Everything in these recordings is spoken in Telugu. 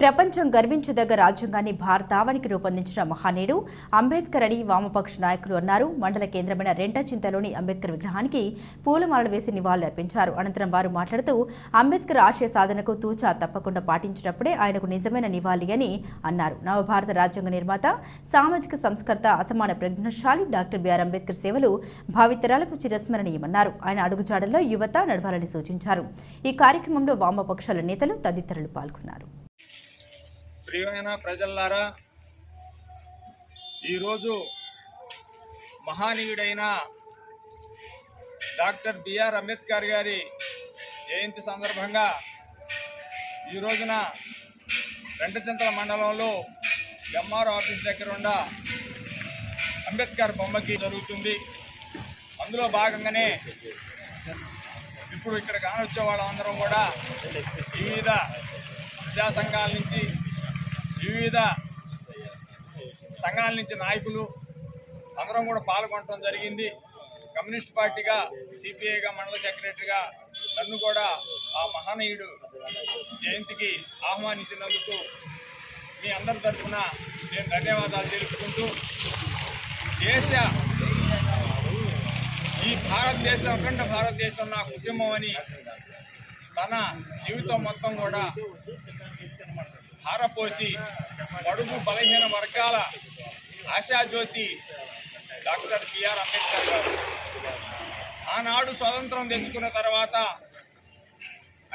ప్రపంచం గర్వించదగ్గ రాజ్యాంగాన్ని భారతావనికి రూపొందించిన మహానేడు అంబేద్కర్ అని వామపక్ష నాయకులు అన్నారు. మండల కేంద్రమైన రెంటచింతలోని అంబేద్కర్ విగ్రహానికి పూలమాలలు వేసి నివాళులర్పించారు అనంతరం వారు మాట్లాడుతూ అంబేద్కర్ ఆశయ సాధనకు తూచా తప్పకుండా పాటించినప్పుడే ఆయనకు నిజమైన నివాళి అని అన్నారు. నవభారత రాజ్యాంగ నిర్మాత సామాజిక సంస్కర్త అసమాన ప్రజ్ఞశాలి డాక్టర్ బిఆర్ అంబేద్కర్ సేవలు భావితరాలకు చిరస్మరణీయమన్నారు. ఆయన అడుగుజాడల్లో యువత నడవాలని సూచించారు. ఈ కార్యక్రమంలో వామపక్షాల నేతలు తదితరులు పాల్గొన్నారు. ప్రియమైన ప్రజల్లారా ఈరోజు మహానీయుడైన డాక్టర్ బిఆర్ అంబేద్కర్ గారి జయంతి సందర్భంగా ఈ రోజున రెండచింతల మండలంలో ఎంఆర్ ఆఫీస్ దగ్గర ఉన్న అంబేద్కర్ బొమ్మకి జరుగుతుంది. అందులో భాగంగానే ఇప్పుడు ఇక్కడ కానొచ్చే వాళ్ళందరం కూడా వివిధ ప్రజా సంఘాల నుంచి వివిధ సంఘాల నుంచి నాయకులు అందరం కూడా పాల్గొనడం జరిగింది. కమ్యూనిస్ట్ పార్టీగా సిపిఐగా మండల సెక్రటరీగా నన్ను కూడా ఆ మహనీయుడు జయంతికి ఆహ్వానించినందుకు మీ అందరి తరఫున నేను ధన్యవాదాలు తెలుపుకుంటూ దేశ ఈ భారతదేశం అఖండ భారతదేశం నా కుటుంబం అని తన జీవితం మొత్తం కూడా హారపోసి బడుగు బలహీన వర్గాల ఆశాజ్యోతి డాక్టర్ బిఆర్ అంబేద్కర్ గారు. ఆనాడు స్వతంత్రం తెచ్చుకున్న తర్వాత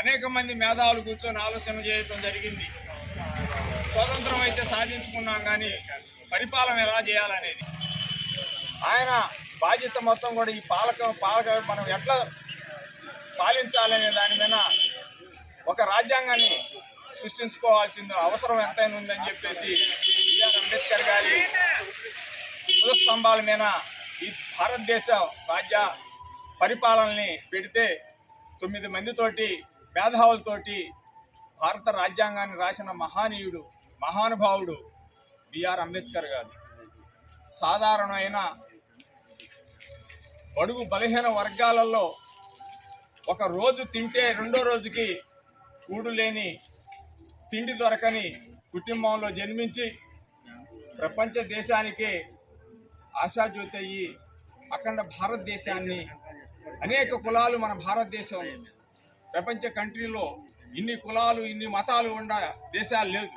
అనేక మంది మేధావులు కూర్చొని ఆలోచన చేయడం జరిగింది. స్వతంత్రం అయితే సాధించుకున్నాం కానీ పరిపాలన ఎలా చేయాలనేది. ఆయన బాధ్యత మొత్తం కూడా ఈ పాలక పాలక మనం ఎట్లా పాలించాలనే దాని మీద ఒక రాజ్యాంగాన్ని సృష్టించుకోవాల్సిన అవసరం ఎంతైనా ఉందని చెప్పేసి బిఆర్ అంబేద్కర్ గారి పురస్తంభాల మీద ఈ భారతదేశ రాజ్య పరిపాలనని పెడితే తొమ్మిది మందితోటి మేధావులతోటి భారత రాజ్యాంగాన్ని రాసిన మహానీయుడు మహానుభావుడు బిఆర్ అంబేద్కర్ గారు. సాధారణమైన బడుగు బలహీన వర్గాలలో ఒక రోజు తింటే రెండో రోజుకి కూడు లేని తిండి దొరకని కుటుంబంలో జన్మించి ప్రపంచ దేశానికే ఆశాజ్యోతి అయ్యి అఖండ భారతదేశాన్ని అనేక కులాలు మన భారతదేశం ప్రపంచ కంట్రీలో ఇన్ని కులాలు ఇన్ని మతాలు ఉన్న దేశాలు లేదు.